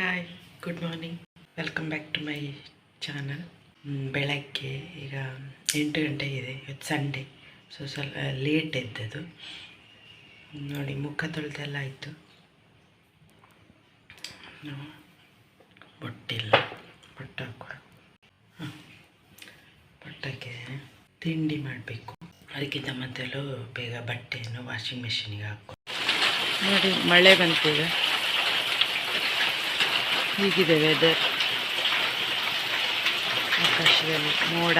Hi good morning welcome back to my channel ಬೆಳಗ್ಗೆ ಈಗ ಎಂಟು ಗಂಟೆಗಿದೆ, ಇವತ್ತು ಸಂಡೇ ಸೊ ಸ್ವಲ್ಪ ಲೇಟ್ ಎದ್ದದು ನೋಡಿ, ಮುಖ ತೊಳೆದೆಲ್ಲ ಆಯಿತು. ಬೊಟ್ಟಿಲ್ಲ, ಬೊಟ್ಟು ಹಾಕುವ. ಬೊಟ್ಟಕ್ಕೆ ತಿಂಡಿ ಮಾಡಬೇಕು. ಅದಕ್ಕಿಂತ ಮೊದಲು ಬೇಗ ಬಟ್ಟೆಯನ್ನು ವಾಷಿಂಗ್ ಮೆಷಿನಿಗೆ ಹಾಕುವ. ನೋಡಿ, ಮಳೆ ಬಂತು ಹೀಗಿದೆ ವೆದರ್ ಆಕಾಶದಲ್ಲಿ ಮೋಡ.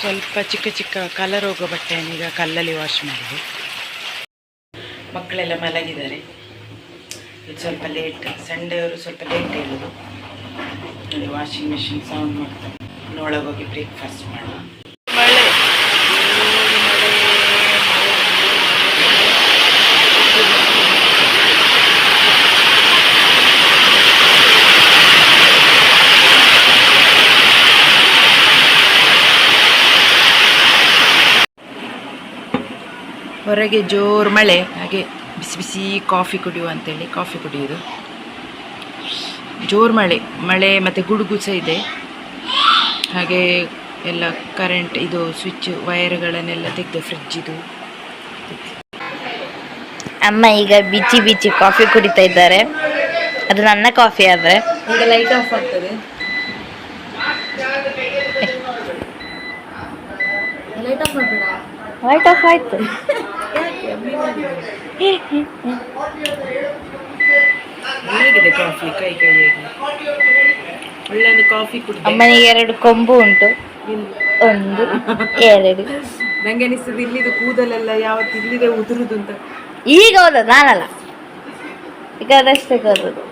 ಸ್ವಲ್ಪ ಚಿಕ್ಕ ಚಿಕ್ಕ ಕಲರ್ ಹೋಗೋ ಬಟ್ಟೆಯನ್ನು ಈಗ ಕಲ್ಲಲ್ಲಿ ವಾಶ್ ಮಾಡಿದೆ. ಮಕ್ಕಳೆಲ್ಲ ಮಲಗಿದ್ದಾರೆ. ಇದು ಸ್ವಲ್ಪ ಲೇಟ್ ಸಂಡೇ ಅವರು ಸ್ವಲ್ಪ ಲೇಟ್ ಹೇಳೋದು ವಾಷಿಂಗ್ ಮೆಷಿನ್ ಸೌಂಡ್ ಮಾಡ್ತಾರೆ. ಒಳಗೋಗಿ ಬ್ರೇಕ್ಫಾಸ್ಟ್ ಮಾಡುವ ಮಳೆ ಜೋರು ಮಳೆ, ಹೊರಗೆ ಜೋರು ಮಳೆ ಹಾಗೆ ಬಿಸಿ ಬಿಸಿ ಕಾಫಿ ಕುಡಿಯುವ ಅಂತೇಳಿ ಕಾಫಿ ಕುಡಿಯೋದು ಜೋರು ಮಳೆ ಮಳೆ ಮತ್ತು ಗುಡುಗು ಸಹ ಇದೆ. ಹಾಗೆ ಎಲ್ಲ ಕರೆಂಟ್ ಇದು ಸ್ವಿಚ್ ವೈರ್ಗಳನ್ನೆಲ್ಲ ತೆಗೆದು ಫ್ರಿಜ್ಜಿದು ಅಮ್ಮ ಈಗ ಬಿಚ್ಚಿ ಬಿಚ್ಚಿ ಕಾಫಿ ಕುಡಿತಾ ಇದ್ದಾರೆ. ಅದು ನನ್ನ ಕಾಫಿ ಆದರೆ. ಈಗ ಲೈಟ್ ಆಫ್ ಆಗ್ತದೆ ಲೈಟ್ ಆಫ್ ಮಾಡಬೇಡ ಲೈಟ್ ಆಫ್ ಆಯ್ತು ಹೇಗಿದೆ ಕಾಫಿ ಕೈ ಕೈಯಾಗಿ ಒಳ್ಳೆದು ಕಾಫಿ ಕುಡಿದೆ ಅಮ್ಮನಿಗೆ ಎರಡು ಕೊಂಬು ಉಂಟು. ಒಂದು ಎರಡು. ನಂಗೆ ಅನಿಸ್ತದೆ ಇಲ್ಲಿದು ಕೂದಲೆಲ್ಲ ಯಾವತ್ತು ಇಲ್ಲಿದೆ ಉದುರುದು ಅಂತ. ಈಗ ಹೋದದ್ದು ನಾನಲ್ಲ. ಈಗ ಅದಷ್ಟೇ ಹೋದದ್ದು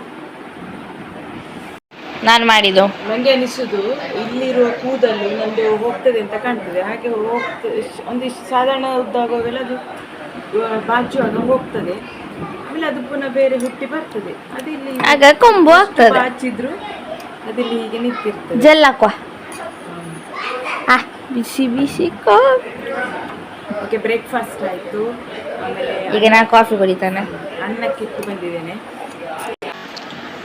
ನಾನು ಮಾಡಿದ್ದು. ನನಗೆ ಅನಿಸುದು ಇಲ್ಲಿರುವ ಕೂದಲು ನನಗೆ ಹೋಗ್ತದೆ ಅಂತ ಕಾಣ್ತದೆ. ಹಾಗೆ ಹೋಗ್ತದೆ ಒಂದಿಷ್ಟು ಸಾಧಾರಣ ಉದ್ದಾಗುವಾಗೆಲ್ಲ ಅದು ಬಾಜು ಅನ್ನು ಹೋಗ್ತದೆ. ಆಮೇಲೆ ಅದು ಪುನಃ ಬೇರೆ ಹುಟ್ಟಿ ಬರ್ತದೆ. ಅದು ಇಲ್ಲಿ ಆಗ ಕೊಂಬು ಆಗ್ತದೆ. ಬಾಚಿದ್ರು ಅದಿಲ್ಲಿ ಹೀಗೆ ನಿಂತಿರ್ತದೆ. ಜೆಲ್ ಹಾಕುವ. ಬಿಸಿ ಬಿಸಿ ಕಾಫಿ ಓಕೆ ಬ್ರೇಕ್ಫಾಸ್ಟ್ ಆಯಿತು. ಆಮೇಲೆ ಈಗ ನಾನು ಕಾಫಿ ಕುಡಿತಾನೆ. ಅನ್ನಕ್ಕಿತ್ತು ಬಂದಿದ್ದೇನೆ.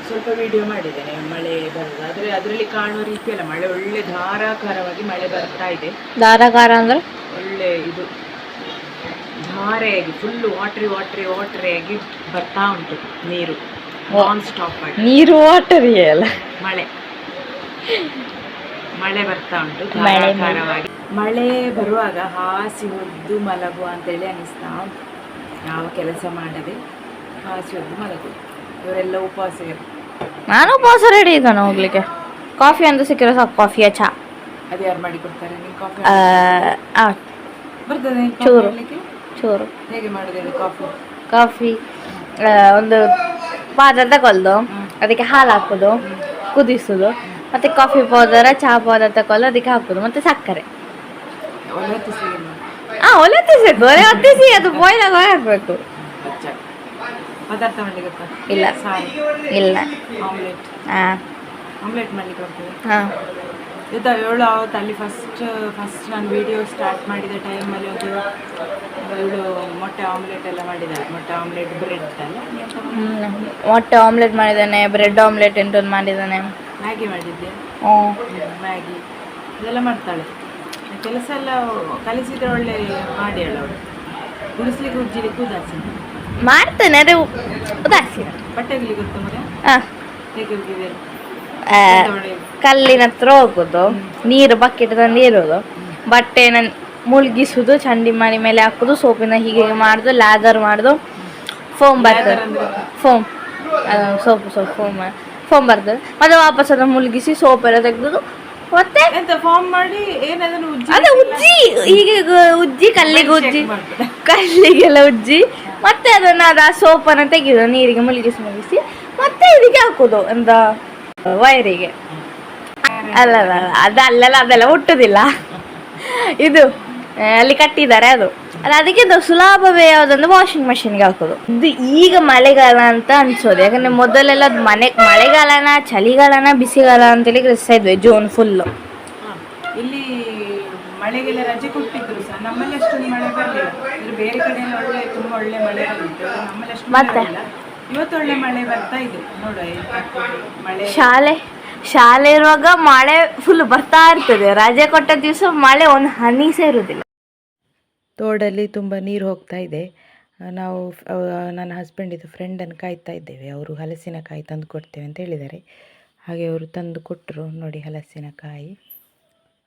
ಸ್ವಲ್ಪ ವಿಡಿಯೋ ಮಾಡಿದ್ದೇನೆ ಮಳೆ ಬರೋದು ಆದರೆ ಅದರಲ್ಲಿ ಕಾಣುವ ರೀತಿ ಅಲ್ಲ ಮಳೆ ಒಳ್ಳೆ ಧಾರಾಕಾರವಾಗಿ ಮಳೆ ಬರ್ತಾ ಇದೆ. ಧಾರಾಕಾರ ಅಂದ್ರೆ? ಒಳ್ಳೆ ಇದು ಧಾರೆಯಾಗಿ ಫುಲ್ ವಾಟ್ರಿ ವಾಟ್ರಿ ವಾಟ್ರಿ ಆಗಿ ಬರ್ತಾ ಉಂಟು ನೀರು. ನಾನ್ ಸ್ಟಾಪ್ ಆಗಿ. ನೀರು ವಾಟರ್ ಅಲ್ಲ? ಮಳೆ. ಮಳೆ ಬರ್ತಾ ಉಂಟು ಧಾರಾಕಾರವಾಗಿ. ಮಳೆ ಬರುವಾಗ ಹಾಸಿ ಹೊದ್ದು ಮಲಗುವ ಅಂತೇಳಿ ಅನಿಸ್ತಾ ಉಂಟು. ಯಾವ ಕೆಲಸ ಮಾಡದೆ ಹಾಸಿ ಒದ್ದು ಮಲಗುದು ಇವರೆಲ್ಲ ಉಪವಾಸ ನಾನು ಉಪವಾಸ ರೆಡಿ ಇದ್ದಾನೆ ಹೋಗ್ಲಿಕ್ಕೆ. ಕಾಫಿ ಅಂತ ಸಿಕ್ಕಿರೋ ಸಾಕು ಕಾಫಿಯ ಚಾ. ಅದು ಯಾರು ಮಾಡಿ ಕೊಡ್ತಾರೆ? ನೀವು ಕಾಫಿ ಆ, ಆ, ಬರ್ತದೆ ಕಾಫಿ ಚೂರು. ಮಾಡ್ಲಿಕ್ಕೆ? ಚೂರು. ಹೇಗೆ ಮಾಡುದು ಹೇಳಿ ಕಾಫಿ ಕಾಫಿ ಆ, ಒಂದು ಪಾತ್ರೆ ತಗೊಳ್ದು ಅದಕ್ಕೆ ಹಾಲು ಹಾಕೋದು ಕುದಿಸೋದು ಮತ್ತೆ ಕಾಫಿ ಪೌಡರ್ ಚಹಾ ಪೌಡರ್ ತಗೊಳ್ಳು ಅದಕ್ಕೆ ಹಾಕೋದು ಮತ್ತೆ ಸಕ್ಕರೆ. ಒಳ್ಳೆ ಒಲೆ ಹತ್ತಿಸ್ಬೇಕು ಒಲೆ ಹತ್ತಿಸಿ ಅದು ಬಾಯ್ಲ್ ಆಗ ಹಾಕ್ಬೇಕು ಪದಾರ್ಥ ಮಾಡ್ಲಿಕ್ಕೆ ಇಲ್ಲ. ಸಾರು. ಇಲ್ಲ. ಆಮ್ಲೆಟ್. ಹಾ. ಆಮ್ಲೆಟ್ ಮಾಡ್ಲಿಕ್ಕೆ ಬರ್ತದೆ ಹಾ. ಇದು ಏಳು ಆವತ್ತು ಅಲ್ಲಿ ಫಸ್ಟ್ ಫಸ್ಟ್ ನಾನು ವಿಡಿಯೋ ಸ್ಟಾರ್ಟ್ ಮಾಡಿದ ಟೈಮಲ್ಲಿ ಒಂದು ಇವಳು ಮೊಟ್ಟೆ ಆಮ್ಲೆಟ್ ಎಲ್ಲ ಮಾಡಿದ್ದಾರೆ. ಮೊಟ್ಟೆ ಆಮ್ಲೆಟ್ ಬ್ರೆಡ್ ಅಲ್ಲ ಮೊಟ್ಟೆ ಆಮ್ಲೆಟ್ ಮಾಡಿದ್ದಾನೆ ಬ್ರೆಡ್ ಆಮ್ಲೆಟ್ ಎಂಟೊಂದು ಮಾಡಿದ್ದಾನೆ. ಮ್ಯಾಗಿ ಮಾಡಿದ್ದೆ ಹ್ಞೂ ಮ್ಯಾಗಿ. ಇದೆಲ್ಲ ಮಾಡ್ತಾಳೆ. ಕೆಲಸ ಎಲ್ಲ ಕಲಿಸಿದ್ರೆ ಒಳ್ಳೆ ಮಾಡಿ ಅವಳು. ಗುಡಿಸ್ಲಿಕ್ಕೆ ಉಜ್ಜಿಲಿಕ್ಕೂ ಉದಾಸೀನ ಮಾಡ್ತೇನೆ ಅದೇ ಉದಾಸೀನ ಬಟ್ಟೆ ಕಲ್ಲಿನ ಹತ್ರ ಹೋಗೋದು ನೀರು ಬಕೆಟ್ ತಂದು ಇರೋದು. ಬಟ್ಟೆನ ಮುಳುಗಿಸುದು ಚಂಡಿ ಮನೆ ಮೇಲೆ ಹಾಕೋದು ಸೋಪಿನ ಹೀಗೆ ಮಾಡುದು ಲ್ಯಾದರ್ ಮಾಡುದು. ಫೋಮ್ ಬರ್ತದೆ. Foam. Soap soap foam foam ಬರ್ತದೆ. ಮತ್ತೆ ವಾಪಸ್ ಅದನ್ನು ಮುಳುಗಿಸಿ ಸೋಪ್ ಎಲ್ಲ ತೆಗೆದು ಮತ್ತೆ ಮಾಡಿ ಉಜ್ಜಿ? ಅದೇ ಉಜ್ಜಿ. ಹೀಗೆ ಉಜ್ಜಿ ಕಲ್ಲಿಗೆ ಉಜ್ಜಿ. ಕಲ್ಲಿಗೆಲ್ಲ ಉಜ್ಜಿ. ಮತ್ತೆ ಅದನ್ನ ಅದ ಸೋಪನ್ನು ತೆಗೆದು ನೀರಿಗೆ ಮುಳುಗಿಸಿ ಮುಗಿಸಿ ಮತ್ತೆ ಇದಕ್ಕೆ ಹಾಕೋದು ಎಂತ ವೈರಿಗೆ. ಅಲ್ಲ ಅಲ್ಲ ಅಲ್ಲ, ಅದು ಅಲ್ಲೆಲ್ಲ ಅದೆಲ್ಲ ಹುಟ್ಟುದಿಲ್ಲ. ಇದು ಅಲ್ಲಿ ಕಟ್ಟಿದ್ದಾರೆ ಅದು. ಅಲ್ಲ ಅದಕ್ಕೆ ಇದು ಸುಲಭವೇ ಯಾವುದಂದ್ರೆ ವಾಷಿಂಗ್ ಮಷಿನ್ಗೆ ಹಾಕೋದು. ಇದು ಈಗ ಮಳೆಗಾಲ ಅಂತ ಅನ್ಸೋದು. ಯಾಕಂದ್ರೆ ಮೊದಲೆಲ್ಲ ಮನೆ ಮಳೆಗಾಲನ ಚಳಿಗಾಲನ ಬಿಸಿಗಾಲ ಅಂತೇಳಿ ಗ್ರಹಿಸ್ತಾ ಇದ್ವಿ ಜೂನ್ ಫುಲ್ಲು ಇಲ್ಲಿ ಮಳೆಗೆಲ್ಲ ರಜೆ ಕೊಟ್ಟಿದ್ರು ನಮ್ಮಲ್ಲಿ ಅಷ್ಟೊಂದು ಮಳೆ ಬರಲಿಲ್ಲ. ಅಂದ್ರೆ ಬೇರೆ ಕಡೆ ಒಳ್ಳೆ ತುಂಬ ಒಳ್ಳೆ ಮಳೆ ಬಂದಿತ್ತು. ನಮ್ಮಲ್ಲಿ ಅಷ್ಟು ಮಳೆ ಮತ್ತೆ? ಇವತ್ತು ಒಳ್ಳೆ ಮಳೆ ಬರ್ತಾ ಇದೆ. ನೋಡುವ ಮಳೆ. ಶಾಲೆ ಶಾಲೆ ಇರುವಾಗ ಮಳೆ ಫುಲ್ ಬರ್ತಾ ಇರ್ತದೆ. ರಜೆ ಕೊಟ್ಟ ದಿವಸ ಮಳೆ ಒಂದು ಹನಿ ಸೇರುವುದಿಲ್ಲ ಇರುವುದಿಲ್ಲ ತೋಡಲ್ಲಿ ತುಂಬ ನೀರು ಹೋಗ್ತಾ ಇದೆ. ನಾವು ನನ್ನ ಹಸ್ಬೆಂಡಿದು ಫ್ರೆಂಡನ್ನು ಕಾಯ್ತಾ ಇದ್ದೇವೆ. ಅವರು ಹಲಸಿನಕಾಯಿ ತಂದು ಕೊಡ್ತೇವೆ ಅಂತ ಹೇಳಿದ್ದಾರೆ. ಹಾಗೆ ಅವರು ತಂದು ಕೊಟ್ಟರು ನೋಡಿ ಹಲಸಿನಕಾಯಿ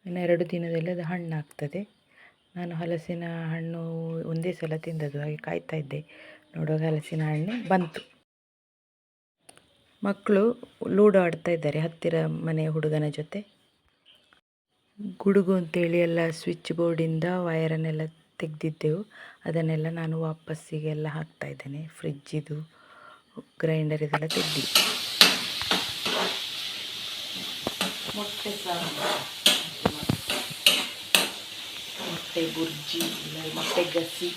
ಇನ್ನು ಎರಡು ದಿನದಲ್ಲಿ ಅದು ಹಣ್ಣು ಆಗ್ತದೆ ನಾನು ಹಲಸಿನ ಹಣ್ಣು ಒಂದೇ ಸಲ ತಿಂದದ್ದು, ಹಾಗೆ ಕಾಯ್ತಾ ಇದ್ದೆ. ನೋಡುವಾಗ ಹಲಸಿನ ಹಣ್ಣು ಬಂತು. ಮಕ್ಕಳು ಲೂಡೋ ಆಡ್ತಾ ಇದ್ದಾರೆ ಹತ್ತಿರ ಮನೆಯ ಹುಡುಗನ ಜೊತೆ. ಗುಡುಗು ಅಂತೇಳಿ ಎಲ್ಲ ಸ್ವಿಚ್ ಬೋರ್ಡಿಂದ ವಯರನ್ನೆಲ್ಲ ತೆಗೆದಿದ್ದೆವು. ಅದನ್ನೆಲ್ಲ ನಾನು ವಾಪಸ್ಸಿಗೆಲ್ಲ ಹಾಕ್ತಾ ಇದ್ದೇನೆ. ಫ್ರಿಜ್ಜಿದು ಗ್ರೈಂಡರ್ ಇದೆಲ್ಲ ತೆಗ್ದಿ ಮೊಟ್ಟೆ ಸಾರು. ಮೊಟ್ಟೆ ಬುರ್ಜಿ ಇಲ್ಲ ಮೊಟ್ಟೆ ಗಸಿ.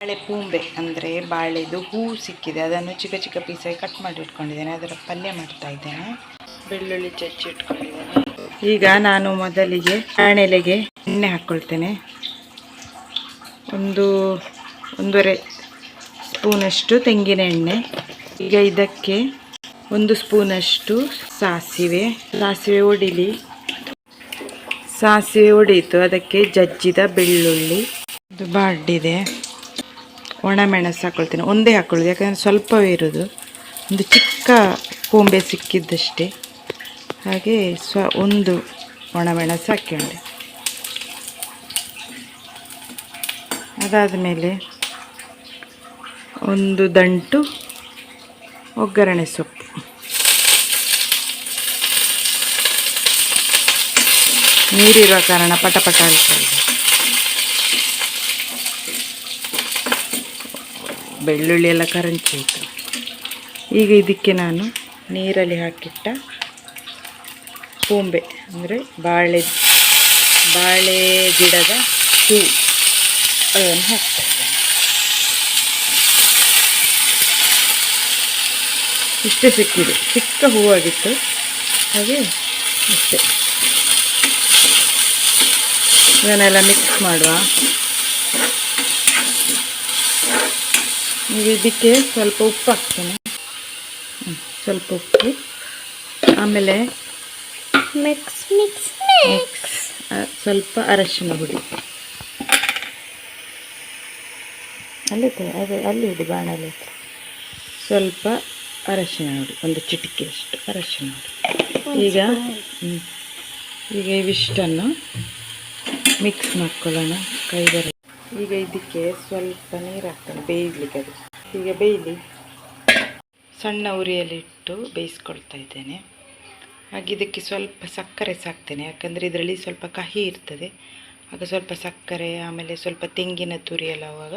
ಬಾಳೆ ಪೂಂಬೆ ಅಂದರೆ ಬಾಳೆದು ಹೂ ಸಿಕ್ಕಿದೆ. ಅದನ್ನು ಚಿಕ್ಕ ಚಿಕ್ಕ ಪೀಸಾಗಿ ಕಟ್ ಮಾಡಿ ಇಟ್ಕೊಂಡಿದ್ದೇನೆ. ಅದರ ಪಲ್ಯ ಮಾಡ್ತಾ ಇದ್ದೇನೆ. ಬೆಳ್ಳುಳ್ಳಿ ಚಚ್ಚಿ ಇಟ್ಕೊಂಡಿದ್ದೇನೆ. ಈಗ ನಾನು ಮೊದಲಿಗೆ ಬಾಣೆಲೆಗೆ ಎಣ್ಣೆ ಹಾಕ್ಕೊಳ್ತೇನೆ. ಒಂದು ಒಂದೂವರೆ ಸ್ಪೂನಷ್ಟು ತೆಂಗಿನ ಎಣ್ಣೆ. ಈಗ ಇದಕ್ಕೆ ಒಂದು ಸ್ಪೂನಷ್ಟು ಸಾಸಿವೆ. ಸಾಸಿವೆ ಒಡಿಲಿ. ಸಾಸಿವೆ ಒಡೆಯಿತು ಅದಕ್ಕೆ ಜಜ್ಜಿದ ಬೆಳ್ಳುಳ್ಳಿ. ಇದು ಬಾಡಿದೆ ಒಣಮೆಣಸು ಹಾಕ್ಕೊಳ್ತೀನಿ ಒಂದೇ ಹಾಕ್ಕೊಳ್ಳೋದು ಯಾಕಂದರೆ ಸ್ವಲ್ಪವೇ ಇರೋದು. ಒಂದು ಚಿಕ್ಕ ಕೊಂಬೆ ಸಿಕ್ಕಿದ್ದಷ್ಟೇ. ಹಾಗೆ ಸ್ವ ಒಂದು ಒಣಮೆಣಸು ಹಾಕ್ಕೊಂಡೆ. ಅದಾದ ಮೇಲೆ ಒಂದು ದಂಟು ಒಗ್ಗರಣೆ ಸೊಪ್ಪು. ನೀರಿರುವ ಕಾರಣ ಪಟ ಪಟ ಆಗ್ತಾ ಬೆಳ್ಳುಳ್ಳಿ ಎಲ್ಲ ಕರಂಚಿ ಆಯಿತು. ಈಗ ಇದಕ್ಕೆ ನಾನು ನೀರಲ್ಲಿ ಹಾಕಿಟ್ಟ ಪೂಂಬೆ, ಅಂದರೆ ಬಾಳೆ ಬಾಳೆ ಗಿಡದ ಹೂ ಅದನ್ನು ಹಾಕ್ತಾ. ಇಷ್ಟೇ ಸಿಕ್ಕಿದೆ. ಚಿಕ್ಕ ಹೂವಾಗಿತ್ತು. ಹಾಗೆ ಅಷ್ಟೇ. ಇದನ್ನೆಲ್ಲ ಮಿಕ್ಸ್ ಮಾಡುವ. ಈಗ ಇದಕ್ಕೆ ಸ್ವಲ್ಪ ಉಪ್ಪು ಹಾಕ್ತೇನೆ. ಸ್ವಲ್ಪ ಉಪ್ಪು. ಆಮೇಲೆ ಮಿಕ್ಸ್ ಮಿಕ್ಸ್ ಮಿಕ್ಸ್ ಸ್ವಲ್ಪ ಅರಶಿನ ಹುಡಿ ಅಲ್ಲಿ ಅದೇ ಅಲ್ಲಿ ಇಡಿ ಬಾಣಲೆ ಸ್ವಲ್ಪ ಅರಶಿನ ಹುಡಿ ಒಂದು ಚಿಟಿಕೆಯಷ್ಟು ಅರಶಿನ ಹುಡಿ ಈಗ ಈಗ ಇವಿಷ್ಟನ್ನು ಮಿಕ್ಸ್ ಮಾಡ್ಕೊಳ್ಳೋಣ. ಕೈ ಬರ ಈಗ ಇದಕ್ಕೆ ಸ್ವಲ್ಪ ನೀರು ಹಾಕ್ತಾನೆ ಬೇಯಲಿಕ್ಕೆ ಅದು. ಈಗ ಬೇಯಲಿ. ಸಣ್ಣ ಉರಿಯಲ್ಲಿಟ್ಟು ಬೇಯಿಸ್ಕೊಳ್ತಾ ಇದ್ದೇನೆ. ಹಾಗೆ ಇದಕ್ಕೆ ಸ್ವಲ್ಪ ಸಕ್ಕರೆ ಸಾಕ್ತೇನೆ. ಯಾಕಂದರೆ ಇದರಲ್ಲಿ ಸ್ವಲ್ಪ ಕಹಿ ಇರ್ತದೆ. ಆಗ ಸ್ವಲ್ಪ ಸಕ್ಕರೆ, ಆಮೇಲೆ ಸ್ವಲ್ಪ ತೆಂಗಿನ ತುರಿ ಆವಾಗ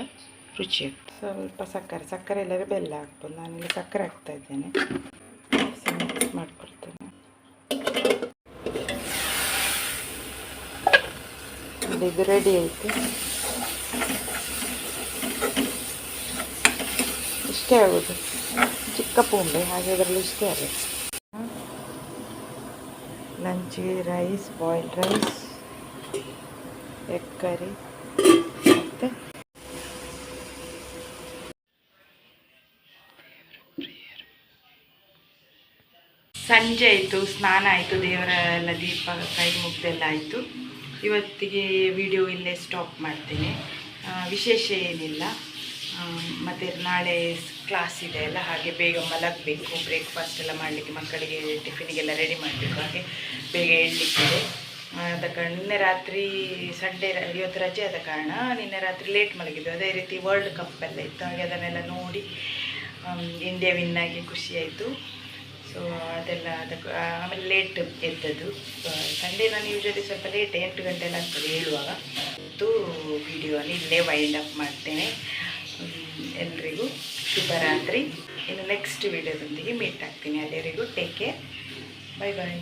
ರುಚಿ ಆಗ್ತದೆ ಸ್ವಲ್ಪ ಸಕ್ಕರೆ. ಸಕ್ಕರೆ ಇಲ್ಲದ್ರೆ ಬೆಲ್ಲ ಹಾಕ್ಬೋದು. ನಾನಿಲ್ಲಿ ಸಕ್ಕರೆ ಹಾಕ್ತಾ ಇದ್ದೇನೆ ಮಿಕ್ಸ್ ಮಾಡ್ಕೊಳ್ತೇನೆ ನೋಡಿ, ಇದು ರೆಡಿ ಆಯಿತು ಇಷ್ಟೇ ಆಗೋದು. ಚಿಕ್ಕ ಪೂಂಬೆ ಹಾಗೆ ಅದರಲ್ಲಿ ಇಷ್ಟೇ ಆಗುತ್ತೆ. ಲಂಚಿಗೆ rice boiled rice egg curry ಮತ್ತು ಸಂಜೆ ಆಯಿತು ಸ್ನಾನ ಆಯಿತು ದೇವರ ಎಲ್ಲ ದೀಪ ಕೈ ಮುಗ್ದೆಲ್ಲ ಆಯಿತು. ಇವತ್ತಿಗೆ ವಿಡಿಯೋ ಇಲ್ಲೇ ಸ್ಟಾಪ್ ಮಾಡ್ತೀನಿ. ವಿಶೇಷ ಏನಿಲ್ಲ. ಮತ್ತು ನಾಳೆ ಕ್ಲಾಸ್ ಇದೆ ಅಲ್ಲ, ಹಾಗೆ ಬೇಗ ಮಲಗಬೇಕು. ಬ್ರೇಕ್ಫಾಸ್ಟ್ ಎಲ್ಲ ಮಾಡಲಿಕ್ಕೆ ಮಕ್ಕಳಿಗೆ ಟಿಫಿನಿಗೆಲ್ಲ ರೆಡಿ ಮಾಡಬೇಕು. ಹಾಗೆ ಬೇಗ ಹೇಳಲಿಕ್ಕಿದೆ ಆದ ಕಾರಣ ನಿನ್ನೆ ರಾತ್ರಿ ಸಂಡೇ ಇವತ್ತು ರಜೆ ಆದ ಕಾರಣ ನಿನ್ನೆ ರಾತ್ರಿ ಲೇಟ್ ಮಲಗಿದ್ದು. ಅದೇ ರೀತಿ ವರ್ಲ್ಡ್ ಕಪ್ ಎಲ್ಲ ಇತ್ತು. ಹಾಗೆ ಅದನ್ನೆಲ್ಲ ನೋಡಿ ಇಂಡಿಯಾ ವಿನ್ನಾಗಿ ಖುಷಿಯಾಯಿತು. ಸೊ ಅದೆಲ್ಲ ಅದಕ್ಕೆ ಆಮೇಲೆ ಲೇಟ್ ಎದ್ದದ್ದು. ಸಂಡೇ ನಾನು ಯೂಶಲಿ ಸ್ವಲ್ಪ ಲೇಟ್ ಎಂಟು ಗಂಟೆ ಎಲ್ಲ ಆಗ್ತದೆ ಹೇಳುವಾಗ. ಮತ್ತು ವಿಡಿಯೋನ ಇಲ್ಲೇ ವೈಂಡ್ ಅಪ್ ಮಾಡ್ತೇನೆ. ಎಲ್ರಿಗೂ ಶುಭರಾತ್ರಿ. ಇನ್ನು ನೆಕ್ಸ್ಟ್ ವಿಡಿಯೋದೊಂದಿಗೆ ಮೀಟ್ ಆಗ್ತೀನಿ. ಅಲ್ಲಿವರೆಗೂ ಟೇಕ್ ಕೇರ್ ಬೈ ಬಾಯ್